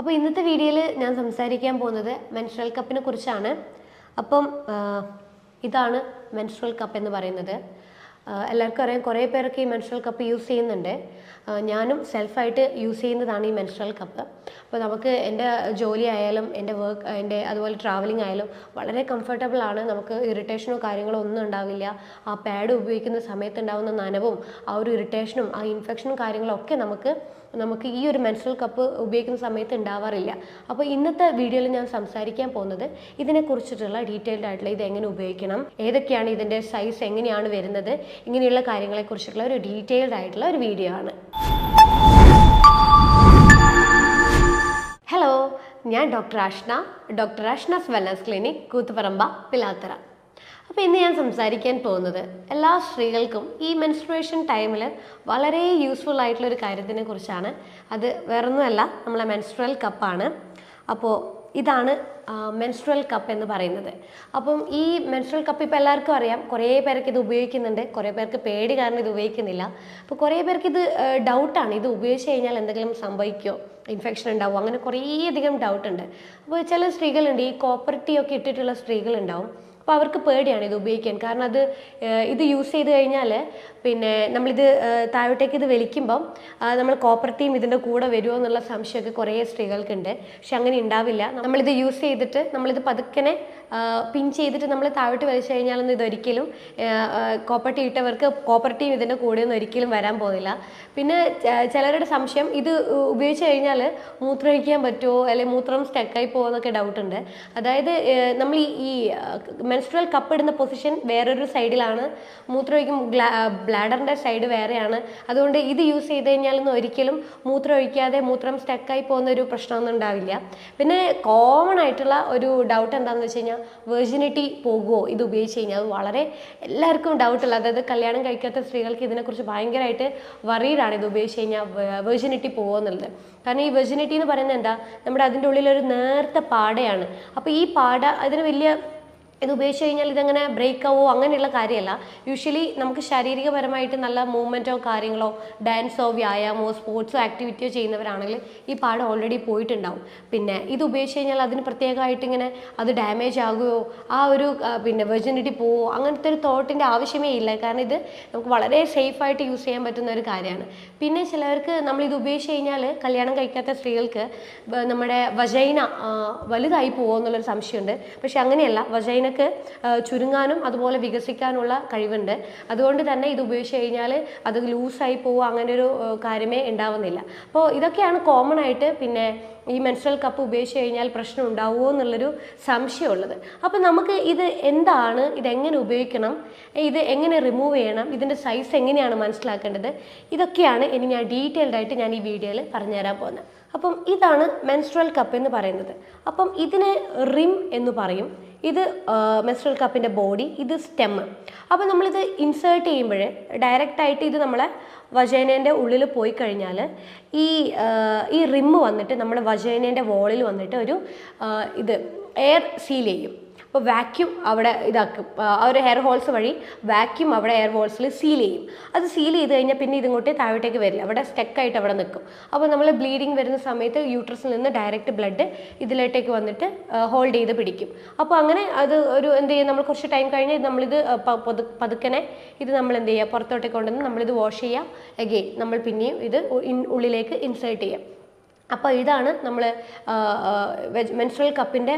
അപ്പോൾ ഇന്നത്തെ വീഡിയോയിൽ ഞാൻ സംസാരിക്കാൻ പോകുന്നത് മെൻസ്ട്രൽ കപ്പിനെ കുറിച്ചാണ്. അപ്പം ഇതാണ് മെൻസ്ട്രൽ കപ്പ് എന്ന് പറയുന്നത്. എല്ലാവർക്കും അറിയാം കുറേ പേരൊക്കെ ഈ മെൻസ്ട്രൽ കപ്പ് യൂസ് ചെയ്യുന്നുണ്ട്. ഞാനും സെൽഫായിട്ട് യൂസ് ചെയ്യുന്നതാണ് ഈ മെൻസ്ട്രൽ കപ്പ് അപ്പോൾ നമുക്ക് എന്റെ ജോലി ആയാലും എന്റെ വർക്ക് എന്റെ അതുപോലെ ട്രാവലിംഗ് ആയാലും വളരെ കംഫർട്ടബിൾ ആണ്. നമുക്ക് ഇറിറ്റേഷനോ കാര്യങ്ങളോ ഒന്നും ഉണ്ടാവില്ല. ആ പാഡ് ഉപയോഗിക്കുന്ന സമയത്ത് ഉണ്ടാകുന്ന നനവും ആ ഒരു ഇറിറ്റേഷനും ആ ഇൻഫെക്ഷനും കാര്യങ്ങളൊക്കെ നമുക്ക് നമുക്ക് ഈ ഒരു മെൻസ്ട്രൽ കപ്പ് ഉപയോഗിക്കുന്ന സമയത്ത് ഉണ്ടാവാറില്ല. അപ്പോൾ ഇന്നത്തെ വീഡിയോയിൽ ഞാൻ സംസാരിക്കാൻ പോകുന്നത് ഇതിനെക്കുറിച്ചിട്ടുള്ള ഡീറ്റെയിൽഡ് ആയിട്ടുള്ള ഇത് എങ്ങനെ ഉപയോഗിക്കണം ഏതൊക്കെയാണ് ഇതിന്റെ സൈസ് എങ്ങനെയാണ് വരുന്നത് ഇങ്ങനെയുള്ള കാര്യങ്ങളെക്കുറിച്ചുള്ള ഒരു ഡീറ്റെയിൽഡ് ആയിട്ടുള്ള ഒരു വീഡിയോ ആണ്. ഹലോ ഞാൻ doctor Ashna. Doctor Ashna's wellness clinic Koothuparamba Pilathara. അപ്പോൾ ഇന്ന് ഞാൻ സംസാരിക്കാൻ പോകുന്നത് എല്ലാ സ്ത്രീകൾക്കും ഈ മെൻസ്ട്രുവേഷൻ ടൈമിൽ വളരെ യൂസ്ഫുൾ ആയിട്ടുള്ള ഒരു കാര്യത്തിനെ കുറിച്ചാണ്. അത് വേറൊന്നുമല്ല നമ്മളെ മെൻസ്ട്രൽ കപ്പാണ് അപ്പോൾ ഇതാണ് മെൻസ്ട്രൽ കപ്പ് എന്ന് പറയുന്നത്. അപ്പം ഈ മെൻസ്ട്രൽ കപ്പ് ഇപ്പോൾ എല്ലാവർക്കും അറിയാം കുറേ പേർക്ക് ഇത് ഉപയോഗിക്കുന്നുണ്ട്. കുറേ പേർക്ക് പേടി കാരണം ഇത് ഉപയോഗിക്കുന്നില്ല. അപ്പോൾ കുറേ പേർക്ക് ഇത് ഡൗട്ടാണ് ഇത് ഉപയോഗിച്ച് കഴിഞ്ഞാൽ എന്തെങ്കിലും സംഭവിക്കുമോ ഇൻഫെക്ഷൻ ഉണ്ടാവും? അങ്ങനെ കുറേയധികം ഡൗട്ട് ഉണ്ട്. അപ്പോൾ ചില സ്ത്രീകളുണ്ട് ഈ കോപ്പർട്ടി ഒക്കെ ഇട്ടിട്ടുള്ള സ്ത്രീകളുണ്ടാവും. അപ്പോൾ അവർക്ക് പേടിയാണ് ഇത് ഉപയോഗിക്കാൻ. കാരണം അത് ഇത് യൂസ് ചെയ്ത് കഴിഞ്ഞാൽ പിന്നെ നമ്മളിത് താഴോട്ടേക്ക് ഇത് വലിക്കുമ്പം നമ്മൾ കോപ്പർ ടീം ഇതിന്റെ കൂടെ വരുമോ എന്നുള്ള സംശയമൊക്കെ കുറേ സ്ത്രീകൾക്കുണ്ട്. പക്ഷെ അങ്ങനെ ഉണ്ടാവില്ല. നമ്മളിത് യൂസ് ചെയ്തിട്ട് നമ്മളിത് പതുക്കനെ പിൻ ചെയ്തിട്ട് നമ്മൾ താഴോട്ട് വലിച്ചു കഴിഞ്ഞാലൊന്നും ഇതൊരിക്കലും കോപ്പർ ടീം ഇട്ടവർക്ക് കോപ്പർ ടീം ഇതിന്റെ കൂടെ ഒന്നും ഒരിക്കലും വരാൻ പോകുന്നില്ല. പിന്നെ ചിലരുടെ സംശയം ഇത് ഉപയോഗിച്ച് കഴിഞ്ഞാൽ മൂത്രമൊഴിക്കാൻ പറ്റുമോ? അല്ലെങ്കിൽ മൂത്രം സ്റ്റക്കായി പോകുമോ എന്നൊക്കെ ഡൗട്ട് ഉണ്ട്. അതായത് നമ്മൾ ഈ മെൻസ്ട്രൽ കപ്പ് ഇടുന്ന പൊസിഷൻ വേറൊരു സൈഡിലാണ് മൂത്രമൊഴിക്കും ബ്ലാഡറിന്റെ സൈഡ് വേറെയാണ്. അതുകൊണ്ട് ഇത് യൂസ് ചെയ്ത് കഴിഞ്ഞാലൊന്നും ഒരിക്കലും മൂത്രം ഒഴിക്കാതെ മൂത്രം സ്റ്റക്കായി പോകുന്ന ഒരു പ്രശ്നമൊന്നും ഉണ്ടാവില്ല. പിന്നെ കോമൺ ആയിട്ടുള്ള ഒരു ഡൗട്ട് എന്താണെന്ന് വെച്ച് കഴിഞ്ഞാൽ വെർജിനിറ്റി പോകുമോ ഇത് ഉപയോഗിച്ച് കഴിഞ്ഞാൽ അത് വളരെ എല്ലാവർക്കും ഡൗട്ടുള്ള അതായത് കല്യാണം കഴിക്കാത്ത സ്ത്രീകൾക്ക് ഇതിനെക്കുറിച്ച് ഭയങ്കരമായിട്ട് വറീഡാണ് ഇത് ഉപയോഗിച്ച് കഴിഞ്ഞാൽ വെർജിനിറ്റി പോകുമോ എന്നുള്ളത്. കാരണം ഈ വെർജിനിറ്റി എന്ന് പറയുന്നത് എന്താ? നമ്മുടെ അതിന്റെ ഉള്ളിലൊരു നേർത്ത പാടയാണ്. അപ്പോൾ ഈ പാട അതിന് വലിയ ഇത് ഉപയോഗിച്ച് കഴിഞ്ഞാൽ ഇതങ്ങനെ ബ്രേക്ക് ആവോ അങ്ങനെയുള്ള കാര്യമല്ല. യൂഷ്വലി നമുക്ക് ശാരീരികപരമായിട്ട് നല്ല മൂവ്മെന്റോ കാര്യങ്ങളോ ഡാൻസോ വ്യായാമോ സ്പോർട്സോ ആക്ടിവിറ്റിയോ ചെയ്യുന്നവരാണെങ്കിൽ ഈ പാട് ഓൾറെഡി പോയിട്ടുണ്ടാവും. പിന്നെ ഇത് ഉപയോഗിച്ച് കഴിഞ്ഞാൽ അതിന് പ്രത്യേകമായിട്ട് ഇങ്ങനെ അത് ഡാമേജ് ആകുമോ ആ ഒരു പിന്നെ വെർജിനിറ്റി പോവോ അങ്ങനത്തെ ഒരു തോട്ടിന്റെ ആവശ്യമേ ഇല്ല. കാരണം ഇത് നമുക്ക് വളരെ സേഫായിട്ട് യൂസ് ചെയ്യാൻ പറ്റുന്ന ഒരു കാര്യമാണ്. പിന്നെ ചിലവർക്ക് നമ്മൾ ഇത് ഉപയോഗിച്ച് കഴിഞ്ഞാൽ കല്യാണം കഴിക്കാത്ത സ്ത്രീകൾക്ക് നമ്മുടെ വജൈന വലുതായി പോകുമോ എന്നുള്ളൊരു സംശയമുണ്ട്. പക്ഷേ അങ്ങനെയല്ല. വജൈനക്ക് ആ, ചുരുങ്ങാനും അതുപോലെ വികസിക്കാനുള്ള കഴിവുണ്ട്. അതുകൊണ്ട് തന്നെ ഇത് ഉപയോഗിച്ച് കഴിഞ്ഞാൽ അത് ലൂസായി പോവുക അങ്ങനെ ഒരു കാര്യമേ ഉണ്ടാവുന്നില്ല. അപ്പോൾ ഇതൊക്കെയാണ് കോമൺ ആയിട്ട് പിന്നെ ഈ മെൻസ്ട്രൽ കപ്പ് ഉപയോഗിച്ച് കഴിഞ്ഞാൽ പ്രശ്നം ഉണ്ടാവുമോ എന്നുള്ളൊരു സംശയമുള്ളത്. അപ്പോൾ നമുക്ക് ഇത് എന്താണ് ഇതെങ്ങനെ ഉപയോഗിക്കണം ഇത് എങ്ങനെ റിമൂവ് ചെയ്യണം ഇതിന്റെ സൈസ് എങ്ങനെയാണ് മനസ്സിലാക്കേണ്ടത് ഇതൊക്കെയാണ് ഇനി ഞാൻ ഡീറ്റെയിൽഡ് ആയിട്ട് ഞാൻ ഈ വീഡിയോയിൽ പറഞ്ഞുതരാൻ പോകുന്നത്. അപ്പം ഇതാണ് മെൻസ്ട്രൽ കപ്പ് എന്ന് പറയുന്നത്. അപ്പം ഇതിനെ റിം എന്ന് പറയും. ഇത് മെസ്ട്രൽ കപ്പിന്റെ ബോഡി ഇത് സ്റ്റെമ്മ് അപ്പോൾ നമ്മളിത് ഇൻസേർട്ട് ചെയ്യുമ്പോൾ ഡയറക്റ്റായിട്ട് ഇത് നമ്മളെ വജേനേന്റെ ഉള്ളിൽ പോയി കഴിഞ്ഞാൽ ഈ ഈ റിമ്മ് വന്നിട്ട് നമ്മുടെ വജേനേന്റെ വോളിൽ വന്നിട്ട് ഒരു ഇത് എയർ സീൽ ചെയ്യും. അപ്പോൾ വാക്യൂം അവിടെ ഇതാക്കും. ആ ഒരു ഹോൾസ് വഴി വാക്യൂം അവിടെ എയർ ഹോൾസിൽ സീൽ ചെയ്യും. അത് സീൽ ചെയ്ത് കഴിഞ്ഞാൽ പിന്നെ ഇതിങ്ങോട്ട് താഴോട്ടേക്ക് വരില്ല. അവിടെ സ്റ്റക്കായിട്ട് അവിടെ നിൽക്കും. അപ്പോൾ നമ്മൾ ബ്ലീഡിങ് വരുന്ന സമയത്ത് യൂട്രസിൽ നിന്ന് ഡയറക്റ്റ് ബ്ലഡ് ഇതിലോട്ടേക്ക് വന്നിട്ട് ഹോൾഡ് ചെയ്ത് പിടിക്കും. അപ്പോൾ അങ്ങനെ അത് ഒരു എന്ത് ചെയ്യും? നമ്മൾ കുറച്ച് ടൈം കഴിഞ്ഞ് നമ്മളിത് പതുക്കനെ ഇത് നമ്മൾ എന്ത് ചെയ്യുക? പുറത്തോട്ടേക്ക് കൊണ്ടുവന്ന് നമ്മളിത് വാഷ് ചെയ്യുക. അഗെയിൻ നമ്മൾ പിന്നെയും ഇത് ഉള്ളിലേക്ക് ഇൻസേർട്ട് ചെയ്യാം അപ്പോൾ ഇതാണ് നമ്മൾ മെൻസ്ട്രൽ കപ്പിന്റെ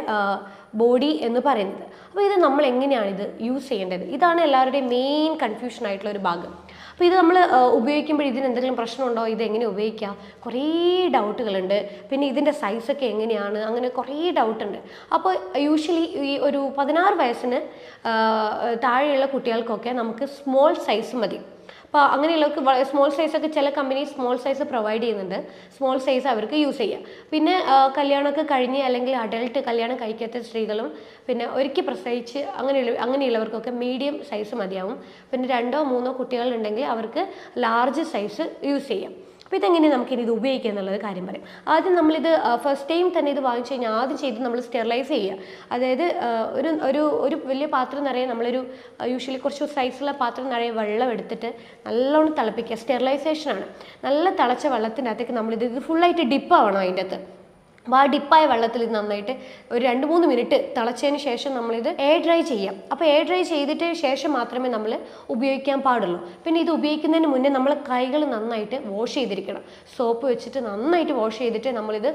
ബോഡി എന്ന് പറയുന്നത്. അപ്പോൾ ഇത് നമ്മൾ എങ്ങനെയാണ് ഇത് യൂസ് ചെയ്യേണ്ടത്? ഇതാണ് എല്ലാവരുടെയും മെയിൻ കൺഫ്യൂഷൻ ആയിട്ടുള്ള ഒരു ഭാഗം. അപ്പോൾ ഇത് നമ്മൾ ഉപയോഗിക്കുമ്പോൾ ഇതിന് എന്തെങ്കിലും പ്രശ്നമുണ്ടോ? ഇത് എങ്ങനെ ഉപയോഗിക്കുക കുറേ ഡൗട്ടുകളുണ്ട് പിന്നെ ഇതിന്റെ സൈസൊക്കെ എങ്ങനെയാണ്? അങ്ങനെ കുറേ ഡൗട്ടുണ്ട് അപ്പോൾ യൂഷ്വലി ഈ ഒരു പതിനാറ് വയസ്സിന് താഴെയുള്ള കുട്ടികൾക്കൊക്കെ നമുക്ക് സ്മോൾ സൈസ് മതി. അപ്പോൾ അങ്ങനെയുള്ളവർക്ക് സ്മോൾ സൈസൊക്കെ ചില കമ്പനി സ്മോൾ സൈസ് പ്രൊവൈഡ് ചെയ്യുന്നുണ്ട്. സ്മോൾ സൈസ് അവർക്ക് യൂസ് ചെയ്യാം. പിന്നെ കല്യാണമൊക്കെ കഴിഞ്ഞ് അല്ലെങ്കിൽ അഡൾട്ട് കല്യാണം കഴിക്കാത്ത സ്ത്രീകളും പിന്നെ ഒരിക്കൽ പ്രസവിച്ച് അങ്ങനെയുള്ള അങ്ങനെയുള്ളവർക്കൊക്കെ മീഡിയം സൈസ് മതിയാവും. പിന്നെ രണ്ടോ മൂന്നോ കുട്ടികളുണ്ടെങ്കിൽ അവർക്ക് ലാർജ് സൈസ് യൂസ് ചെയ്യാം. അപ്പോൾ ഇതെങ്ങനെ നമുക്ക് ഇനി ഇത് ഉപയോഗിക്കുക എന്നുള്ളത് കാര്യം പറയും. ആദ്യം നമ്മളിത് ഫസ്റ്റ് ടൈം തന്നെ ഇത് വാങ്ങിച്ചു കഴിഞ്ഞാൽ ആദ്യം ചെയ്ത് നമ്മൾ സ്റ്റെറിലൈസ് ചെയ്യുക. അതായത് ഒരു ഒരു ഒരു വലിയ പാത്രം നിറയെ നമ്മളൊരു യൂഷ്വലി കുറച്ച് സൈസുള്ള പാത്രം നിറയെ വെള്ളം എടുത്തിട്ട് നല്ലോണം തിളപ്പിക്കുക. സ്റ്റെറിലൈസേഷനാണ് നല്ല തിളച്ച വെള്ളത്തിന്റെ അകത്തേക്ക് നമ്മളിത് ഇത് ഫുള്ളായിട്ട് ഡിപ്പ് ആവണം അതിന്റെ അകത്ത്. ആ ഡിപ്പായ വെള്ളത്തിൽ ഇത് നന്നായിട്ട് ഒരു രണ്ട് മൂന്ന് മിനിറ്റ് തിളച്ചതിന് ശേഷം നമ്മളിത് എയർ ഡ്രൈ ചെയ്യാം. അപ്പോൾ എയർ ഡ്രൈ ചെയ്തിട്ട് ശേഷം മാത്രമേ നമ്മൾ ഉപയോഗിക്കാൻ പാടുള്ളൂ. പിന്നെ ഇത് ഉപയോഗിക്കുന്നതിന് മുന്നേ നമ്മൾ കൈകൾ നന്നായിട്ട് വാഷ് ചെയ്തിരിക്കണം. സോപ്പ് വെച്ചിട്ട് നന്നായിട്ട് വാഷ് ചെയ്തിട്ട് നമ്മളിത്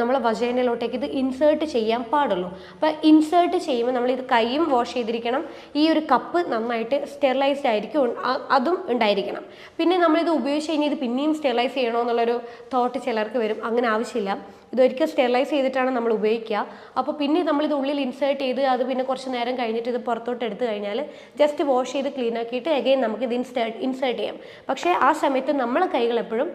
നമ്മളെ വജേനയിലോട്ടേക്ക് ഇത് ഇൻസേർട്ട് ചെയ്യാൻ പാടുള്ളൂ. അപ്പോൾ ഇൻസേർട്ട് ചെയ്യുമ്പോൾ നമ്മളിത് കൈയും വാഷ് ചെയ്തിരിക്കണം. ഈ ഒരു കപ്പ് നന്നായിട്ട് സ്റ്റെറിലൈസ്ഡ് ആയിരിക്കും അതും ഉണ്ടായിരിക്കണം. പിന്നെ നമ്മളിത് ഉപയോഗിച്ച് കഴിഞ്ഞാൽ ഇത് പിന്നെയും സ്റ്റെറിലൈസ് ചെയ്യണോ എന്നുള്ളൊരു തോട്ട് ചിലർക്ക് വരും. അങ്ങനെ ആവശ്യമില്ല. ഇതൊരിക്കൽ സ്റ്റെറിലൈസ് ചെയ്തിട്ടാണ് നമ്മൾ ഉപയോഗിക്കുക. അപ്പോൾ പിന്നെ നമ്മളിത് ഉള്ളിൽ ഇൻസേർട്ട് ചെയ്ത് അത് പിന്നെ കുറച്ച് നേരം കഴിഞ്ഞിട്ട് ഇത് പുറത്തോട്ട് എടുത്തു കഴിഞ്ഞാൽ ജസ്റ്റ് വാഷ് ചെയ്ത് ക്ലീൻ ആക്കിയിട്ട് അഗൈൻ നമുക്ക് ഇത് ഇൻസേർട്ട് ഇൻസേർട്ട് ചെയ്യാം. പക്ഷേ ആ സമയത്ത് നമ്മളെ കൈകൾ എപ്പോഴും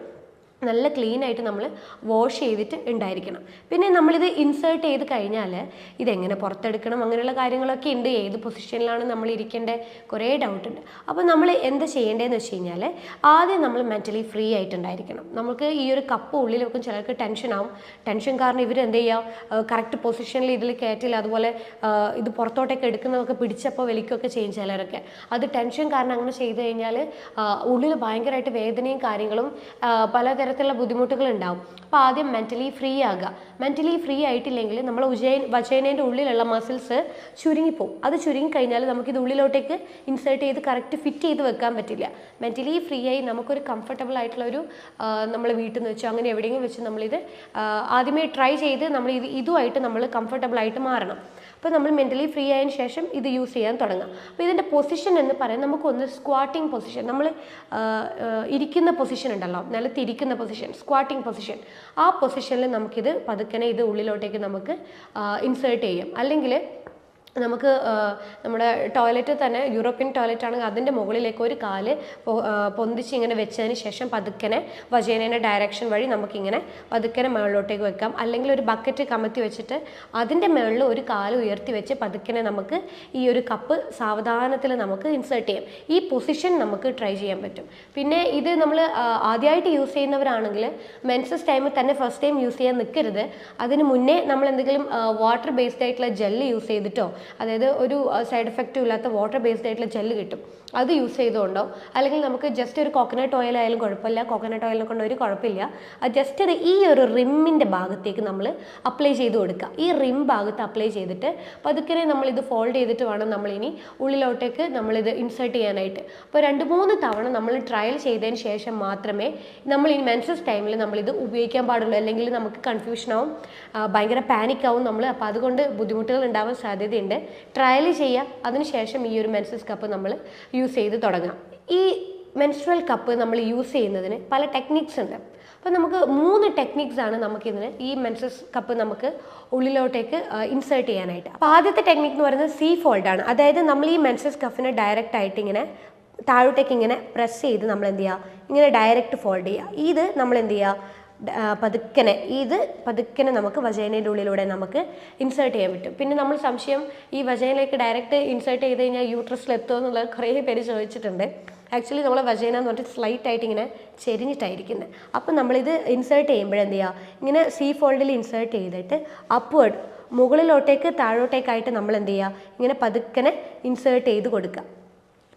നല്ല ക്ലീൻ ആയിട്ട് നമ്മൾ വാഷ് ചെയ്തിട്ട് ഉണ്ടായിരിക്കണം പിന്നെ നമ്മളിത് ഇൻസേർട്ട് ചെയ്ത് കഴിഞ്ഞാൽ ഇതെങ്ങനെ പുറത്തെടുക്കണം? അങ്ങനെയുള്ള കാര്യങ്ങളൊക്കെ ഉണ്ട് ഏത് പൊസിഷനിലാണ് നമ്മൾ ഇരിക്കേണ്ടത് കുറേ ഡൗട്ട് ഉണ്ട് അപ്പോൾ നമ്മൾ എന്താ ചെയ്യേണ്ടതെന്ന് വെച്ച് കഴിഞ്ഞാൽ ആദ്യം നമ്മൾ മെന്റലി ഫ്രീ ആയിട്ടുണ്ടായിരിക്കണം നമുക്ക് ഈ ഒരു കപ്പ് ഉള്ളിൽ വെക്കും ചിലർക്ക് ടെൻഷൻ ആവും. ടെൻഷൻ കാരണം ഇവർ എന്ത് ചെയ്യുക കറക്റ്റ് പൊസിഷനിൽ ഇതിൽ കയറ്റില്ല അതുപോലെ ഇത് പുറത്തോട്ടൊക്കെ എടുക്കുന്നതൊക്കെ പിടിച്ചപ്പോൾ വലിക്കുകയൊക്കെ ചെയ്യും ചിലരൊക്കെ. അത് ടെൻഷൻ കാരണം അങ്ങനെ ചെയ്ത് കഴിഞ്ഞാൽ ഉള്ളിൽ ഭയങ്കരമായിട്ട് വേദനയും കാര്യങ്ങളും ആ, പലതരത്തിലുള്ള ബുദ്ധിമുട്ടുകൾ ഉണ്ടാവും അപ്പോൾ ആദ്യം മെന്റലി ഫ്രീ ആകുക മെന്റലി ഫ്രീ ആയിട്ടില്ലെങ്കിൽ നമ്മൾ ഉജയൻ വജൈനേന്റെ ഉള്ളിലുള്ള മസിൽസ് ചുരുങ്ങിപ്പോവും. അത് ചുരുങ്ങി കഴിഞ്ഞാൽ നമുക്കിത് ഉള്ളിലോട്ടേക്ക് ഇൻസേർട്ട് ചെയ്ത് കറക്റ്റ് ഫിറ്റ് ചെയ്ത് വെക്കാൻ പറ്റില്ല. മെന്റലി ഫ്രീ ആയി നമുക്കൊരു കംഫർട്ടബിൾ ആയിട്ടുള്ള ഒരു നമ്മൾ വീട്ടിൽ നിന്ന് വെച്ചോ അങ്ങനെ എവിടെയെങ്കിലും വെച്ച് നമ്മളിത് ആദ്യമേ ട്രൈ ചെയ്ത് നമ്മൾ ഇത് ഇതുമായിട്ട് നമ്മൾ കംഫർട്ടബിൾ ആയിട്ട് മാറണം. അപ്പോൾ നമ്മൾ മെന്റലി ഫ്രീ ആയതിനു ശേഷം ഇത് യൂസ് ചെയ്യാൻ തുടങ്ങാം. അപ്പോൾ ഇതിന്റെ പൊസിഷൻ എന്ന് പറയാൻ നമുക്കൊന്ന് സ്ക്വാട്ടിംഗ് പൊസിഷൻ നമ്മൾ ഇരിക്കുന്ന പൊസിഷൻ ഉണ്ടല്ലോ നിലത്തിരിക്കുന്ന പൊസിഷൻ സ്ക്വാട്ടിംഗ് പൊസിഷൻ ആ പൊസിഷനിൽ നമുക്കിത് പതുക്കനെ ഇത് ഉള്ളിലോട്ടേക്ക് നമുക്ക് ഇൻസേർട്ട് ചെയ്യാം. അല്ലെങ്കിൽ നമുക്ക് നമ്മുടെ ടോയ്ലറ്റ് തന്നെ യൂറോപ്യൻ ടോയ്ലറ്റ് ആണെങ്കിൽ അതിന്റെ മുകളിലേക്ക് ഒരു കാൽ പൊന്തിച്ച് ഇങ്ങനെ വെച്ചതിന് ശേഷം പതുക്കനെ വജേനേന്റെ ഡയറക്ഷൻ വഴി നമുക്കിങ്ങനെ പതുക്കനെ മുകളിലോട്ടേക്ക് വെക്കാം. അല്ലെങ്കിൽ ഒരു ബക്കറ്റ് കമത്തി വെച്ചിട്ട് അതിന്റെ മുകളിൽ ഒരു കാൽ ഉയർത്തി വെച്ച് പതുക്കനെ നമുക്ക് ഈ ഒരു കപ്പ് സാവധാനത്തിൽ നമുക്ക് ഇൻസേർട്ട് ചെയ്യാം. ഈ പൊസിഷൻ നമുക്ക് ട്രൈ ചെയ്യാൻ പറ്റും. പിന്നെ ഇത് നമ്മൾ ആദ്യമായിട്ട് യൂസ് ചെയ്യുന്നവരാണെങ്കിൽ മെൻസസ് ടൈമിൽ തന്നെ ഫസ്റ്റ് ടൈം യൂസ് ചെയ്യാൻ നിൽക്കരുത്. അതിന് മുന്നേ നമ്മൾ എന്തെങ്കിലും വാട്ടർ ബേസ്ഡ് ആയിട്ടുള്ള ജെല്ല് യൂസ് ചെയ്തിട്ടോ അതായത് ഒരു സൈഡ് എഫക്റ്റും ഇല്ലാത്ത വാട്ടർ ബേസ്ഡ് ആയിട്ടുള്ള ജെല്ല് കിട്ടും. അത് യൂസ് ചെയ്തുകൊണ്ടോ? അല്ലെങ്കിൽ നമുക്ക് ജസ്റ്റ് ഒരു കോക്കനട്ട് ഓയിൽ ആയാലും കുഴപ്പമില്ല. കോക്കനട്ട് ഓയിലിനെ കൊണ്ട് ഒരു കുഴപ്പമില്ല. അത് ജസ്റ്റ് ഈ ഒരു റിമ്മിന്റെ ഭാഗത്തേക്ക് നമ്മൾ അപ്ലൈ ചെയ്ത് കൊടുക്കുക. ഈ റിം ഭാഗത്ത് അപ്ലൈ ചെയ്തിട്ട് പതുക്കനെ നമ്മളിത് ഫോൾഡ് ചെയ്തിട്ട് വേണം നമ്മളിനി ഉള്ളിലോട്ടേക്ക് നമ്മളിത് ഇൻസേർട്ട് ചെയ്യാനായിട്ട്. അപ്പോൾ രണ്ട് മൂന്ന് തവണ നമ്മൾ ട്രയൽ ചെയ്തതിന് ശേഷം മാത്രമേ നമ്മൾ ഈ മെൻസസ് ടൈമിൽ നമ്മളിത് ഉപയോഗിക്കാൻ പാടുള്ളൂ. അല്ലെങ്കിൽ നമുക്ക് കൺഫ്യൂഷനാവും ഭയങ്കര പാനിക് ആവും നമ്മൾ അപ്പോൾ അതുകൊണ്ട് ബുദ്ധിമുട്ടുകൾ ഉണ്ടാവാൻ സാധ്യതയുണ്ട്. ട്രയൽ ചെയ്യുക. അതിനുശേഷം ഈ ഒരു മെൻസസ് കപ്പ് നമ്മൾ ചെയ്ത് തുടങ്ങാം ഈ മെൻസ്ട്രൽ കപ്പ് നമ്മൾ യൂസ് ചെയ്യുന്നതിന് പല ടെക്നിക്സ് ഉണ്ട്. അപ്പോൾ നമുക്ക് മൂന്ന് ടെക്നിക്സ് ആണ് നമുക്കിതിന് ഈ മെൻസസ് കപ്പ് നമുക്ക് ഉള്ളിലോട്ടേക്ക് ഇൻസേർട്ട് ചെയ്യാനായിട്ട്. അപ്പോൾ ആദ്യത്തെ ടെക്നിക് എന്ന് പറയുന്നത് സി ഫോൾഡ് ആണ്. അതായത് നമ്മൾ ഈ മെൻസസ് കപ്പിനെ ഡയറക്റ്റ് ആയിട്ട് ഇങ്ങനെ താഴോട്ടേക്ക് ഇങ്ങനെ പ്രസ് ചെയ്ത് നമ്മൾ എന്ത് ചെയ്യുക? ഇങ്ങനെ ഡയറക്റ്റ് ഫോൾഡ് ചെയ്യുക. ഇത് നമ്മൾ എന്ത് ചെയ്യുക? പതുക്കനെ ഇത് പതുക്കനെ നമുക്ക് വജൈനയുടെ ഉള്ളിലൂടെ നമുക്ക് ഇൻസേർട്ട് ചെയ്യാൻ പറ്റും. പിന്നെ നമ്മൾ സംശയം ഈ വജൈനയിലേക്ക് ഡയറക്റ്റ് ഇൻസേർട്ട് ചെയ്ത് കഴിഞ്ഞാൽ യൂട്രസിൽ എത്തുമോ എന്നുള്ളത് കുറേ പേര് ചോദിച്ചിട്ടുണ്ട്. ആക്ച്വലി നമ്മൾ വജൈന എന്ന് പറഞ്ഞിട്ട് സ്ലൈറ്റ് ആയിട്ട് ഇങ്ങനെ ചെരിഞ്ഞിട്ടായിരിക്കുന്നത് അപ്പം നമ്മളിത് ഇൻസേർട്ട് ചെയ്യുമ്പോഴെന്ത് ചെയ്യുക ഇങ്ങനെ സീ ഫോൾഡിൽ ഇൻസേർട്ട് ചെയ്തിട്ട് അപ്വേർഡ് മുകളിലോട്ടേക്ക് താഴോട്ടേക്കായിട്ട് നമ്മൾ എന്ത് ചെയ്യുക ഇങ്ങനെ പതുക്കനെ ഇൻസേർട്ട് ചെയ്ത് കൊടുക്കുക.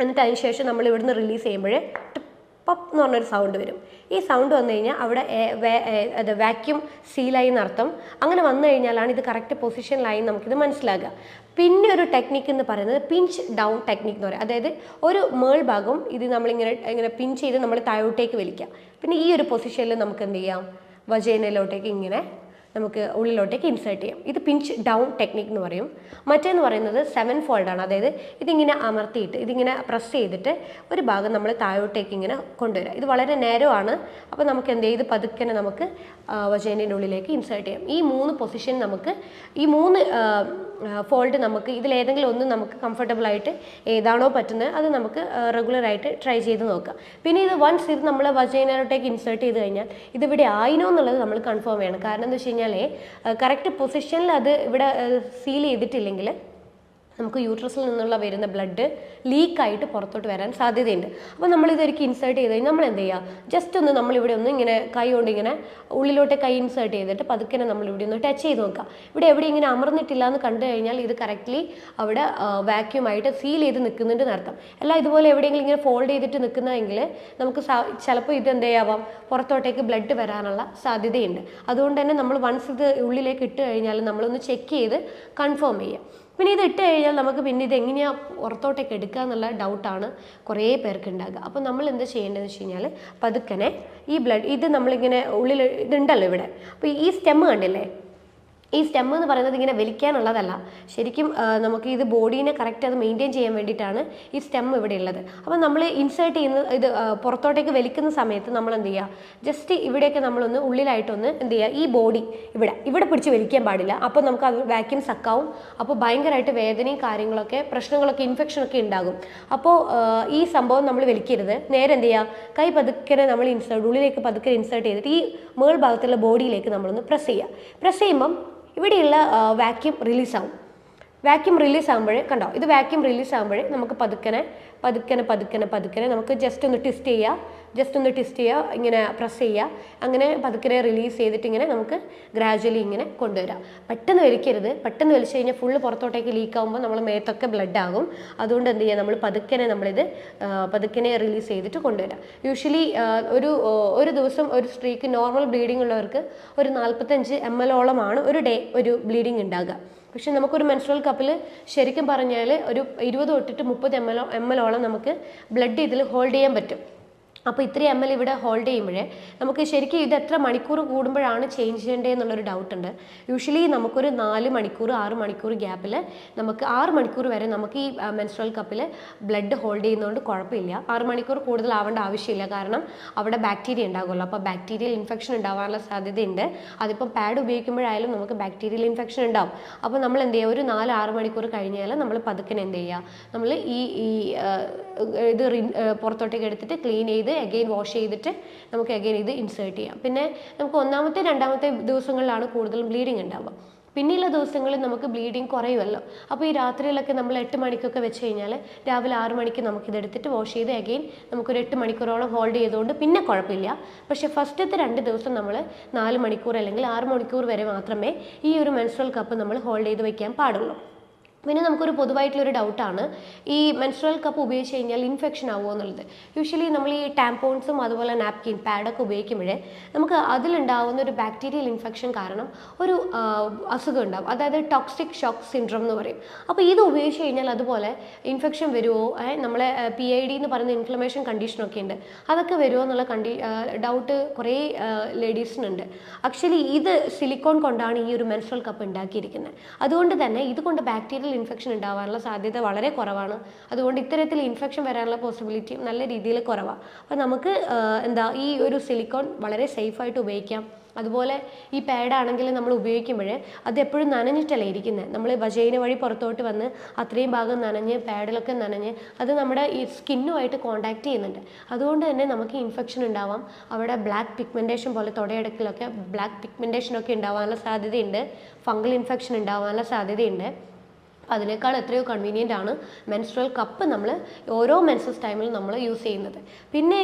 എന്നിട്ട് അതിന് ശേഷം നമ്മൾ ഇവിടുന്ന് റിലീസ് ചെയ്യുമ്പോൾ പപ്പ് എന്ന് പറഞ്ഞൊരു സൗണ്ട് വരും. ഈ സൗണ്ട് വന്നു കഴിഞ്ഞാൽ അവിടെ അത് വാക്യൂം സീലായി എന്നർത്ഥം അങ്ങനെ വന്നു കഴിഞ്ഞാലാണ് ഇത് കറക്റ്റ് പൊസിഷനിലായി നമുക്കിത് മനസ്സിലാകുക. പിന്നെ ഒരു ടെക്നിക്ക് എന്ന് പറയുന്നത് പിഞ്ച് ഡൗൺ ടെക്നിക്ക് എന്ന് പറയും. അതായത് ഒരു മേൾ ഭാഗം ഇത് നമ്മളിങ്ങനെ ഇങ്ങനെ പിഞ്ച് ചെയ്ത് നമ്മൾ താഴോട്ടേക്ക് വലിക്കുക. പിന്നെ ഈ ഒരു പൊസിഷനിൽ നമുക്ക് എന്ത് ചെയ്യാം? വജേനയിലോട്ടേക്ക് ഇങ്ങനെ നമുക്ക് ഉള്ളിലോട്ടേക്ക് ഇൻസേർട്ട് ചെയ്യാം. ഇത് പിഞ്ച് ഡൗൺ ടെക്നിക് എന്ന് പറയും. മറ്റേന്ന് പറയുന്നത് സെവൻ ഫോൾഡാണ് അതായത് ഇതിങ്ങനെ അമർത്തിയിട്ട് ഇതിങ്ങനെ പ്രസ് ചെയ്തിട്ട് ഒരു ഭാഗം നമ്മൾ താഴോട്ടേക്ക് ഇങ്ങനെ കൊണ്ടുവരിക ഇത് വളരെ നേരമാണ് അപ്പോൾ നമുക്ക് എന്ത് ചെയ്ത് പതുക്കനെ നമുക്ക് വചേനയുടെ ഉള്ളിലേക്ക് ഇൻസേർട്ട് ചെയ്യാം. ഈ മൂന്ന് പൊസിഷൻ നമുക്ക് ഈ മൂന്ന് ഫോൾഡ് നമുക്ക് ഇതിലേതെങ്കിലും ഒന്ന് നമുക്ക് കംഫർട്ടബിൾ ആയിട്ട് ഏതാണോ പറ്റുന്നത് അത് നമുക്ക് റെഗുലറായിട്ട് ട്രൈ ചെയ്ത് നോക്കുക പിന്നെ ഇത് വൺസ് ഇത് നമ്മൾ വജൈനയിലോട്ടേക്ക് ഇൻസേർട്ട് ചെയ്ത് കഴിഞ്ഞാൽ ഇതിവിടെ ആയിനോ എന്നുള്ളത് നമ്മൾ കൺഫേം ചെയ്യണം. കാരണം എന്താ വെച്ച് കഴിഞ്ഞാൽ കറക്റ്റ് പൊസിഷനിൽ അത് ഇവിടെ സീൽ ചെയ്തിട്ടില്ലെങ്കിൽ നമുക്ക് യൂട്രസിൽ നിന്നുള്ള വരുന്ന ബ്ലഡ് ലീക്കായിട്ട് പുറത്തോട്ട് വരാൻ സാധ്യതയുണ്ട്. അപ്പോൾ നമ്മൾ ഇൻസേർട്ട് ചെയ്ത് കഴിഞ്ഞാൽ നമ്മൾ എന്ത് ചെയ്യുക ജസ്റ്റ് ഒന്ന് നമ്മളിവിടെ ഒന്ന് ഇങ്ങനെ കൈ കൊണ്ട് ഇങ്ങനെ ഉള്ളിലോട്ട് കൈ ഇൻസേർട്ട് ചെയ്തിട്ട് പതുക്കെ നമ്മൾ ഇവിടെ ഒന്ന് ടച്ച് ചെയ്ത് നോക്കുക. ഇവിടെ എവിടെ ഇങ്ങനെ അമർന്നിട്ടില്ല എന്ന് കണ്ടു കഴിഞ്ഞാൽ ഇത് കറക്റ്റ്ലി അവിടെ വാക്യൂമായിട്ട് സീൽ ചെയ്ത് നിൽക്കുന്നുണ്ട് നടത്തം അല്ല ഇതുപോലെ എവിടെയെങ്കിലും ഇങ്ങനെ ഫോൾഡ് ചെയ്തിട്ട് നിൽക്കുന്നതെങ്കിൽ നമുക്ക് ചിലപ്പോൾ ഇത് എന്ത് ചെയ്യാവാം? പുറത്തോട്ടേക്ക് ബ്ലഡ് വരാനുള്ള സാധ്യതയുണ്ട്. അതുകൊണ്ട് തന്നെ നമ്മൾ വൺസ് ഇത് ഉള്ളിലേക്ക് ഇട്ട് കഴിഞ്ഞാൽ നമ്മളൊന്ന് ചെക്ക് ചെയ്ത് കൺഫേം ചെയ്യുക. പിന്നെ ഇത് ഇട്ട് കഴിഞ്ഞാൽ നമുക്ക് പിന്നെ ഇത് എങ്ങനെയാണ് പുറത്തോട്ടേക്ക് എടുക്കുക എന്നുള്ള ഡൗട്ടാണ് കുറേ പേർക്ക് ഉണ്ടാകുക അപ്പോൾ നമ്മൾ എന്ത് ചെയ്യേണ്ടതെന്ന് വെച്ച് കഴിഞ്ഞാൽ പതുക്കനെ ഈ ബ്ലഡ് ഇത് നമ്മളിങ്ങനെ ഉള്ളിൽ ഇതുണ്ടല്ലോ ഇവിടെ. അപ്പോൾ ഈ സ്റ്റെമ്മ് കണ്ടില്ലേ? ഈ സ്റ്റെം എന്ന് പറയുന്നത് ഇങ്ങനെ വലിക്കാനുള്ളതല്ല. ശരിക്കും നമുക്ക് ഇത് ബോഡീനെ കറക്റ്റ് അത് മെയിന്റെയിൻ ചെയ്യാൻ വേണ്ടിയിട്ടാണ് ഈ സ്റ്റെം ഇവിടെ ഉള്ളത്. അപ്പോൾ നമ്മൾ ഇൻസേർട്ട് ചെയ്യുന്ന ഇത് പുറത്തോട്ടേക്ക് വലിക്കുന്ന സമയത്ത് നമ്മൾ എന്ത് ചെയ്യുക ജസ്റ്റ് ഇവിടെയൊക്കെ നമ്മളൊന്ന് ഉള്ളിലായിട്ടൊന്ന് എന്ത് ചെയ്യുക ഈ ബോഡി ഇവിടെ ഇവിടെ പിടിച്ച് വലിക്കാൻ പാടില്ല. അപ്പോൾ നമുക്ക് അത് വാക്യൂം സക്കാവും അപ്പോൾ ഭയങ്കരമായിട്ട് വേദനയും കാര്യങ്ങളൊക്കെ പ്രശ്നങ്ങളൊക്കെ ഇൻഫെക്ഷനൊക്കെ ഉണ്ടാകും. അപ്പോൾ ഈ സംഭവം നമ്മൾ വലിക്കരുത്. നേരെ എന്ത് ചെയ്യുക കൈ പതുക്കനെ നമ്മൾ ഇൻസേർട്ട് ഉള്ളിലേക്ക് പതുക്കെ ഇൻസേർട്ട് ചെയ്തിട്ട് ഈ മേൾ ഭാഗത്തുള്ള ബോഡിയിലേക്ക് നമ്മളൊന്ന് പ്രസ് ചെയ്യുക പ്രസ് ചെയ്യുമ്പം ഇവിടെയുള്ള വാക്യൂം റിലീസാവും. വാക്യൂം റിലീസ് ആകുമ്പോഴേ കണ്ടോ? ഇത് വാക്യൂം റിലീസ് ആകുമ്പോഴേ നമുക്ക് പതുക്കനെ പതുക്കനെ പതുക്കനെ പതുക്കനെ നമുക്ക് ജസ്റ്റ് ഒന്ന് ട്വിസ്റ്റ് ചെയ്യുക ജസ്റ്റ് ഒന്ന് ട്വിസ്റ്റ് ചെയ്യുക ഇങ്ങനെ പ്രസ് ചെയ്യുക അങ്ങനെ പതുക്കനെ റിലീസ് ചെയ്തിട്ട് ഇങ്ങനെ നമുക്ക് ഗ്രാജുവലി ഇങ്ങനെ കൊണ്ടുവരാം. പെട്ടെന്ന് വലിക്കരുത്. പെട്ടെന്ന് വലിച്ചു കഴിഞ്ഞാൽ ഫുള്ള് പുറത്തോട്ടേക്ക് ലീക്ക് ആകുമ്പോൾ നമ്മൾ മേത്തൊക്കെ ബ്ലഡ് ആകും. അതുകൊണ്ട് എന്ത് ചെയ്യുക നമ്മൾ പതുക്കനെ നമ്മളിത് പതുക്കനെ റിലീസ് ചെയ്തിട്ട് കൊണ്ടുവരാം. യൂഷ്വലി ഒരു ഒരു ദിവസം ഒരു സ്ത്രീക്ക് നോർമൽ ബ്ലീഡിംഗ് ഉള്ളവർക്ക് ഒരു നാൽപ്പത്തഞ്ച് എം എൽ ഓളമാണ് ഒരു ഡേ ഒരു ബ്ലീഡിംഗ് ഉണ്ടാകുക പക്ഷെ നമുക്കൊരു മെൻസ്ട്രൽ കപ്പിൽ ശരിക്കും പറഞ്ഞാൽ ഒരു ഇരുപത് തൊട്ടിട്ട് മുപ്പത് എം എൽ എം എൽ ഓളം നമുക്ക് ബ്ലഡ് ഇതിൽ ഹോൾഡ് ചെയ്യാൻ പറ്റും. അപ്പോൾ ഇത്രയും എം എൽ ഇവിടെ ഹോൾഡ് ചെയ്യുമ്പോഴേ നമുക്ക് ശരിക്കും ഇത് എത്ര മണിക്കൂർ കൂടുമ്പോഴാണ് ചേഞ്ച് ചെയ്യേണ്ടത് എന്നുള്ളൊരു ഡൗട്ട് ഉണ്ട്. യൂഷ്വലി നമുക്കൊരു നാല് മണിക്കൂർ ആറ് മണിക്കൂർ ഗ്യാപ്പിൽ നമുക്ക് ആറ് മണിക്കൂർ വരെ നമുക്ക് ഈ മെൻസ്ട്രൽ കപ്പിൽ ബ്ലഡ് ഹോൾഡ് ചെയ്യുന്നതുകൊണ്ട് കുഴപ്പമില്ല. ആറ് മണിക്കൂർ കൂടുതൽ ആവേണ്ട ആവശ്യമില്ല. കാരണം അവിടെ ബാക്ടീരിയ ഉണ്ടാകുമല്ലോ. അപ്പോൾ ബാക്ടീരിയൽ ഇൻഫെക്ഷൻ ഉണ്ടാവാനുള്ള സാധ്യതയുണ്ട്. അതിപ്പോൾ പാഡ് ഉപയോഗിക്കുമ്പോഴായാലും നമുക്ക് ബാക്ടീരിയൽ ഇൻഫെക്ഷൻ ഉണ്ടാവും. അപ്പോൾ നമ്മൾ എന്ത് ചെയ്യുക? ഒരു നാല് ആറ് മണിക്കൂർ കഴിഞ്ഞാൽ നമ്മൾ പതുക്കനെ എന്ത് ചെയ്യുക? നമ്മൾ ഈ ഈ ഇത് പുറത്തോട്ടേക്ക് എടുത്തിട്ട് ക്ലീൻ ചെയ്ത് അഗെയിൻ വാഷ് ചെയ്തിട്ട് നമുക്ക് അഗെയിൻ ഇത് ഇൻസേർട്ട് ചെയ്യാം. പിന്നെ നമുക്ക് ഒന്നാമത്തെ രണ്ടാമത്തെ ദിവസങ്ങളിലാണ് കൂടുതലും ബ്ലീഡിങ് ഉണ്ടാവുക. പിന്നെയുള്ള ദിവസങ്ങളിൽ നമുക്ക് ബ്ലീഡിങ് കുറയുമല്ലോ. അപ്പോൾ ഈ രാത്രിയിലൊക്കെ നമ്മൾ എട്ട് മണിക്കൊക്കെ വെച്ച് കഴിഞ്ഞാൽ രാവിലെ ആറ് മണിക്ക് നമുക്കിതെടുത്തിട്ട് വാഷ് ചെയ്ത് അഗെയിൻ നമുക്കൊരു എട്ട് മണിക്കൂറോളം ഹോൾഡ് ചെയ്തുകൊണ്ട് പിന്നെ കുഴപ്പമില്ല. പക്ഷേ ഫസ്റ്റത്തെ രണ്ട് ദിവസം നമ്മൾ നാല് മണിക്കൂർ അല്ലെങ്കിൽ ആറ് മണിക്കൂർ വരെ മാത്രമേ ഈ ഒരു മെൻസ്ട്രൽ കപ്പ് നമ്മൾ ഹോൾഡ് ചെയ്ത് വയ്ക്കാൻ പാടുള്ളൂ. പിന്നെ നമുക്കൊരു പൊതുവായിട്ടുള്ളൊരു ഡൗട്ടാണ് ഈ മെൻസ്ട്രൽ കപ്പ് ഉപയോഗിച്ച് കഴിഞ്ഞാൽ ഇൻഫെക്ഷൻ ആവുമോ എന്നുള്ളത്. യൂഷ്വലി നമ്മൾ ഈ ടാമ്പോൺസും അതുപോലെ നാപ്കിൻ പാഡൊക്കെ ഉപയോഗിക്കുമ്പോഴേ നമുക്ക് അതിലുണ്ടാവുന്ന ഒരു ബാക്ടീരിയൽ ഇൻഫെക്ഷൻ കാരണം ഒരു അസുഖം ഉണ്ടാവും. അതായത് ടോക്സിക് ഷോക്ക് സിൻഡ്രം എന്ന് പറയും. അപ്പോൾ ഇത് ഉപയോഗിച്ച് കഴിഞ്ഞാൽ അതുപോലെ ഇൻഫെക്ഷൻ വരുമോ നമ്മളെ പി ഐ ഡി എന്ന് പറയുന്ന ഇൻഫ്ലമേഷൻ കണ്ടീഷനൊക്കെ ഉണ്ട്. അതൊക്കെ വരുമോ എന്നുള്ള കണ്ടി ഡൗട്ട് കുറേ ലേഡീസിനുണ്ട് ആക്ച്വലി ഇത് സിലിക്കോൺ കൊണ്ടാണ് ഈ ഒരു മെൻസ്ട്രൽ കപ്പ് ഉണ്ടാക്കിയിരിക്കുന്നത്. അതുകൊണ്ട് തന്നെ ഇതുകൊണ്ട് ബാക്ടീരിയൽ ഇൻഫെക്ഷൻ ഉണ്ടാവാനുള്ള സാധ്യത വളരെ കുറവാണ്. അതുകൊണ്ട് ഇത്തരത്തിൽ ഇൻഫെക്ഷൻ വരാനുള്ള പോസിബിലിറ്റിയും നല്ല രീതിയിൽ കുറവാണ് അപ്പോൾ നമുക്ക് എന്താ ഈ ഒരു സിലിക്കോൺ വളരെ സേഫായിട്ട് ഉപയോഗിക്കാം. അതുപോലെ ഈ പാഡാണെങ്കിൽ നമ്മൾ ഉപയോഗിക്കുമ്പോൾ അത് എപ്പോഴും നനഞ്ഞിട്ടല്ലേ ഇരിക്കുന്നത് നമ്മൾ വജൈന വഴി പുറത്തോട്ട് വന്ന് അത്രയും ഭാഗം നനഞ്ഞ് പാഡിലൊക്കെ നനഞ്ഞ് അത് നമ്മുടെ ഈ സ്കിന്നുമായിട്ട് കോണ്ടാക്ട് ചെയ്യുന്നുണ്ട്. അതുകൊണ്ട് തന്നെ നമുക്ക് ഇൻഫെക്ഷൻ ഉണ്ടാവാം. അവിടെ ബ്ലാക്ക് പിഗ്മെന്റേഷൻ പോലെ തുടയടക്കിലൊക്കെ ബ്ലാക്ക് പിഗ്മെന്റേഷനൊക്കെ ഉണ്ടാവാനുള്ള സാധ്യതയുണ്ട്. ഫംഗൽ ഇൻഫെക്ഷൻ ഉണ്ടാവാനുള്ള സാധ്യതയുണ്ട്. അപ്പോൾ അതിനേക്കാൾ എത്രയോ കൺവീനിയന്റ് ആണ് മെൻസ്ട്രൽ കപ്പ് നമ്മൾ ഓരോ മെൻസസ് ടൈമിൽ നമ്മൾ യൂസ് ചെയ്യുന്നത്. പിന്നെ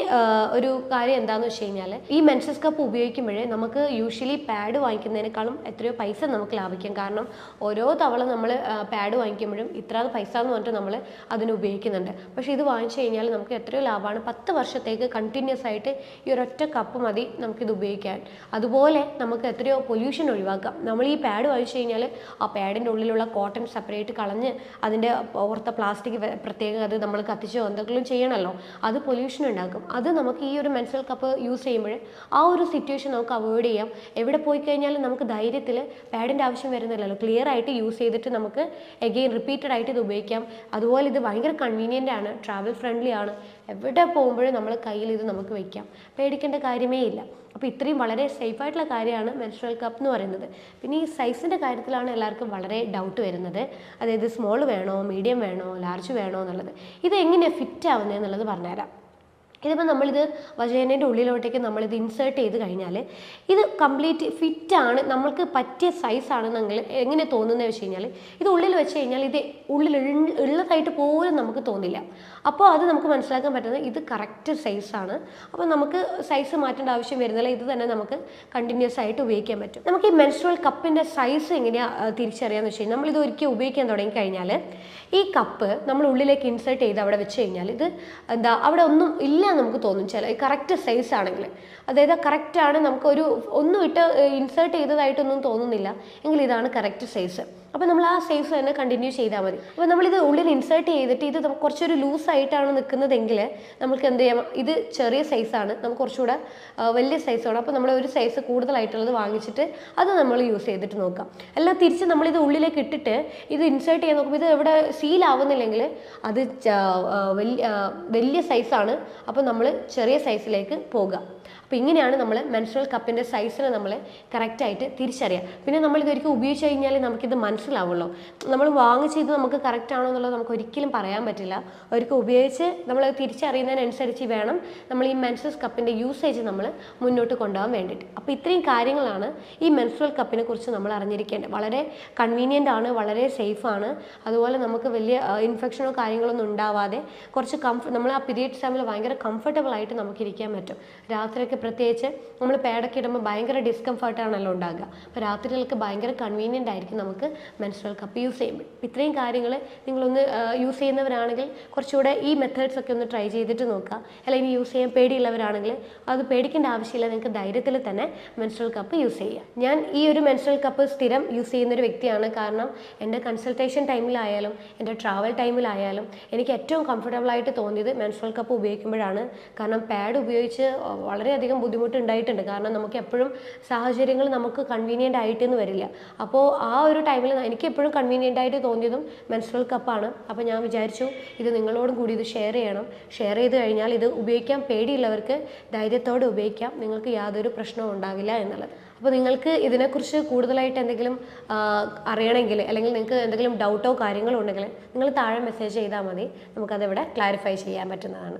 ഒരു കാര്യം എന്താണെന്ന് വെച്ച് കഴിഞ്ഞാൽ ഈ മെൻസസ് കപ്പ് ഉപയോഗിക്കുമ്പോഴേ നമുക്ക് യൂഷ്വലി പാഡ് വാങ്ങിക്കുന്നതിനേക്കാളും എത്രയോ പൈസ നമുക്ക് ലാഭിക്കാം. കാരണം ഓരോ തവണ നമ്മൾ പാഡ് വാങ്ങിക്കുമ്പോഴും ഇത്ര പൈസ എന്ന് പറഞ്ഞിട്ട് നമ്മൾ അതിന് ഉപയോഗിക്കുന്നുണ്ട്. പക്ഷേ ഇത് വാങ്ങിച്ചു കഴിഞ്ഞാൽ നമുക്ക് എത്രയോ ലാഭമാണ്. പത്ത് വർഷത്തേക്ക് കണ്ടിന്യൂസ് ആയിട്ട് ഈ ഒരൊറ്റ കപ്പ് മതി നമുക്കിത് ഉപയോഗിക്കാൻ. അതുപോലെ നമുക്ക് എത്രയോ പൊല്യൂഷൻ ഒഴിവാക്കാം. നമ്മൾ ഈ പാഡ് വാങ്ങിച്ചു കഴിഞ്ഞാൽ ആ പാഡിന്റെ ഉള്ളിലുള്ള കോട്ടൺ സെപ്പറേറ്റ് കളഞ്ഞ് അതിന്റെ ഓർത്ത പ്ലാസ്റ്റിക് പ്രത്യേകം അത് നമ്മൾ കത്തിച്ചോ എന്തെങ്കിലും ചെയ്യണമല്ലോ അത് പൊല്യൂഷൻ ഉണ്ടാക്കും. അത് നമുക്ക് ഈ ഒരു മെൻസൽ കപ്പ് യൂസ് ചെയ്യുമ്പോൾ ആ ഒരു സിറ്റുവേഷൻ നമുക്ക് അവോയ്ഡ് ചെയ്യാം. എവിടെ പോയി കഴിഞ്ഞാലും നമുക്ക് ധൈര്യത്തിൽ പാഡിന്റെ ആവശ്യം വരുന്നില്ലല്ലോ. ക്ലിയർ ആയിട്ട് യൂസ് ചെയ്തിട്ട് നമുക്ക് എഗെയിൻ റിപ്പീറ്റഡ് ആയിട്ട് ഇത് ഉപയോഗിക്കാം. അതുപോലെ ഇത് ഭയങ്കര കൺവീനിയന്റ് ആണ് ട്രാവൽ ഫ്രണ്ട്ലി ആണ്. എവിടെ പോകുമ്പോഴും നമ്മൾ കയ്യിൽ ഇത് നമുക്ക് വയ്ക്കാം പേടിക്കേണ്ട കാര്യമേ ഇല്ല. അപ്പോൾ ഇത്രയും വളരെ സേഫ് ആയിട്ടുള്ള കാര്യമാണ് മെൻസ്ട്രൽ കപ്പ് എന്ന് പറയുന്നത്. പിന്നെ ഈ സൈസിന്റെ കാര്യത്തിലാണ് എല്ലാവർക്കും വളരെ ഡൗട്ട് വരുന്നത്. അതായത് സ്മോൾ വേണോ മീഡിയം വേണോ ലാർജ് വേണോ എന്നുള്ളത്. ഇത് എങ്ങനെയാണ് ഫിറ്റ് ആവുന്നത് എന്നുള്ളത് പറഞ്ഞുതരാം. ഇതിപ്പോൾ നമ്മളിത് വജേനേന്റെ ഉള്ളിലോട്ടേക്ക് നമ്മളിത് ഇൻസേർട്ട് ചെയ്ത് കഴിഞ്ഞാൽ ഇത് കംപ്ലീറ്റ് ഫിറ്റാണ് നമ്മൾക്ക് പറ്റിയ സൈസാണ് നിങ്ങൾ എങ്ങനെ തോന്നുന്നത് വെച്ച് കഴിഞ്ഞാൽ ഇത് ഉള്ളിൽ വെച്ച് കഴിഞ്ഞാൽ ഇത് ഉള്ളിൽ ഉള്ളതായിട്ട് പോലും നമുക്ക് തോന്നില്ല. അപ്പോൾ അത് നമുക്ക് മനസ്സിലാക്കാൻ പറ്റുന്നത് ഇത് കറക്റ്റ് സൈസാണ് അപ്പോൾ നമുക്ക് സൈസ് മാറ്റേണ്ട ആവശ്യം വരുന്നില്ല. ഇത് തന്നെ നമുക്ക് കണ്ടിന്യൂസ് ആയിട്ട് ഉപയോഗിക്കാൻ പറ്റും. നമുക്ക് ഈ മെൻസ്ട്രൽ കപ്പിന്റെ സൈസ് എങ്ങനെയാണ് തിരിച്ചറിയാന്ന് വെച്ച് കഴിഞ്ഞാൽ നമ്മളിത് ഒരിക്കൽ ഉപയോഗിക്കാൻ തുടങ്ങി കഴിഞ്ഞാൽ ഈ കപ്പ് നമ്മൾ ഉള്ളിലേക്ക് ഇൻസേർട്ട് ചെയ്ത് അവിടെ വെച്ച് കഴിഞ്ഞാൽ ഇത് എന്താ അവിടെ ഒന്നും ഇല്ല നമുക്ക് തോന്നും ചില കറക്റ്റ് സൈസ് ആണെങ്കിൽ. അതായത് കറക്റ്റ് ആണ് നമുക്ക് ഒരു ഒന്നും ഇട്ട് ഇൻസേർട്ട് ചെയ്തതായിട്ടൊന്നും തോന്നുന്നില്ല. എങ്കിൽ ഇതാണ് കറക്റ്റ് സൈസ് അപ്പോൾ നമ്മൾ ആ സൈസ് തന്നെ കണ്ടിന്യൂ ചെയ്താൽ മതി. അപ്പോൾ നമ്മളിത് ഉള്ളിൽ ഇൻസേർട്ട് ചെയ്തിട്ട് ഇത് കുറച്ചൊരു ലൂസ് ആയിട്ടാണ് നിൽക്കുന്നതെങ്കിൽ നമുക്ക് എന്ത് ചെയ്യാം? ഇത് ചെറിയ സൈസാണ് നമുക്ക് കുറച്ചുകൂടെ വലിയ സൈസാണ് അപ്പോൾ നമ്മൾ ഒരു സൈസ് കൂടുതലായിട്ടുള്ളത് വാങ്ങിച്ചിട്ട് അത് നമ്മൾ യൂസ് ചെയ്തിട്ട് നോക്കാം. അല്ല തിരിച്ച് നമ്മളിത് ഉള്ളിലേക്ക് ഇട്ടിട്ട് ഇത് ഇൻസേർട്ട് ചെയ്യാൻ നോക്കുമ്പോൾ ഇത് എവിടെ സീൽ ആവുന്നില്ലെങ്കിൽ അത് വലിയ വലിയ സൈസാണ് അപ്പോൾ നമ്മൾ ചെറിയ സൈസിലേക്ക് പോകുക അപ്പോൾ ഇങ്ങനെയാണ് നമ്മൾ മെൻസ്ട്രൽ കപ്പിന്റെ സൈസിനെ നമ്മൾ കറക്റ്റായിട്ട് തിരിച്ചറിയാം പിന്നെ നമ്മൾ ഇതൊരിക്കൽ ഉപയോഗിച്ച് കഴിഞ്ഞാൽ നമുക്കിത് മനസ്സിലാവുള്ളൂ. നമ്മൾ വാങ്ങിച്ച് ഇത് നമുക്ക് കറക്റ്റ് ആണോ എന്നുള്ളത് നമുക്ക് ഒരിക്കലും പറയാൻ പറ്റില്ല. ഒരിക്കൽ ഉപയോഗിച്ച് നമ്മൾ തിരിച്ചറിയുന്നതിനനുസരിച്ച് വേണം നമ്മൾ ഈ മെൻസ്ട്രൽ കപ്പിന്റെ യൂസേജ് നമ്മൾ മുന്നോട്ട് കൊണ്ടുപോകാൻ വേണ്ടിയിട്ട്. അപ്പോൾ ഇത്രയും കാര്യങ്ങളാണ് ഈ മെൻസ്ട്രൽ കപ്പിനെ കുറിച്ച് നമ്മൾ അറിഞ്ഞിരിക്കേണ്ടത്. വളരെ കൺവീനിയന്റ് ആണ് വളരെ സേഫ് ആണ്. അതുപോലെ നമുക്ക് വലിയ ഇൻഫെക്ഷനോ കാര്യങ്ങളൊന്നും ഉണ്ടാവാതെ കുറച്ച് കംഫ നമ്മൾ ആ പിരീഡ് ടൈമിൽ ഭയങ്കര കംഫർട്ടബിൾ ആയിട്ട് നമുക്ക് ഇരിക്കാൻ പറ്റും. രാത്രിയൊക്കെ പ്രത്യേകിച്ച് നമ്മൾ പേടൊക്കെ ഇടുമ്പോൾ ഭയങ്കര ഡിസ്കംഫർട്ടാണല്ലോ ഉണ്ടാകുക. അപ്പോൾ രാത്രികൾക്ക് ഭയങ്കര കൺവീനിയന്റ് ആയിരിക്കും നമുക്ക് മെൻസ്ട്രൽ കപ്പ് യൂസ് ചെയ്യുമ്പോൾ ഇത്രയും കാര്യങ്ങൾ നിങ്ങളൊന്ന് യൂസ് ചെയ്യുന്നവരാണെങ്കിൽ കുറച്ചുകൂടെ ഈ മെത്തേഡ്സ് ഒക്കെ ഒന്ന് ട്രൈ ചെയ്തിട്ട് നോക്കുക. അല്ലെങ്കിൽ യൂസ് ചെയ്യാൻ പേടിയുള്ളവരാണെങ്കിൽ അത് പേടിക്കേണ്ട ആവശ്യമില്ല. നിങ്ങൾക്ക് ധൈര്യത്തിൽ തന്നെ മെൻസ്ട്രൽ കപ്പ് യൂസ് ചെയ്യാം ഞാൻ ഈ ഒരു മെൻസ്ട്രൽ കപ്പ് സ്ഥിരം യൂസ് ചെയ്യുന്ന ഒരു വ്യക്തിയാണ്. കാരണം എന്റെ കൺസൾട്ടേഷൻ ടൈമിലായാലും എന്റെ ട്രാവൽ ടൈമിലായാലും എനിക്ക് ഏറ്റവും കംഫർട്ടബിളായിട്ട് തോന്നിയത് മെൻസ്ട്രൽ കപ്പ് ഉപയോഗിക്കുമ്പോഴാണ്. കാരണം പാഡ് ഉപയോഗിച്ച് വളരെയധികം ബുദ്ധിമുട്ട് ഉണ്ടായിട്ടുണ്ട് കാരണം നമുക്ക് എപ്പോഴും സാഹചര്യങ്ങൾ നമുക്ക് കൺവീനിയന്റ് ആയിട്ടെന്ന് വരില്ല. അപ്പോൾ ആ ഒരു ടൈമിൽ എനിക്ക് എപ്പോഴും കൺവീനിയന്റ് ആയിട്ട് തോന്നിയതും മെൻസ്ട്രൽ കപ്പാണ് അപ്പോൾ ഞാൻ വിചാരിച്ചു ഇത് നിങ്ങളോടും കൂടി ഇത് ഷെയർ ചെയ്യണം. ഷെയർ ചെയ്ത് കഴിഞ്ഞാൽ ഇത് ഉപയോഗിക്കാൻ പേടിയുള്ളവർക്ക് ധൈര്യത്തോടെ ഉപയോഗിക്കാം. നിങ്ങൾക്ക് യാതൊരു പ്രശ്നവും ഉണ്ടാവില്ല എന്നുള്ളത്. അപ്പോൾ നിങ്ങൾക്ക് ഇതിനെക്കുറിച്ച് കൂടുതലായിട്ട് എന്തെങ്കിലും അറിയണമെങ്കിൽ അല്ലെങ്കിൽ നിങ്ങൾക്ക് എന്തെങ്കിലും ഡൗട്ടോ കാര്യങ്ങളോ ഉണ്ടെങ്കിൽ നിങ്ങൾ താഴെ മെസ്സേജ് ചെയ്താൽ മതി. നമുക്കതിവിടെ ക്ലാരിഫൈ ചെയ്യാൻ പറ്റുന്നതാണ്.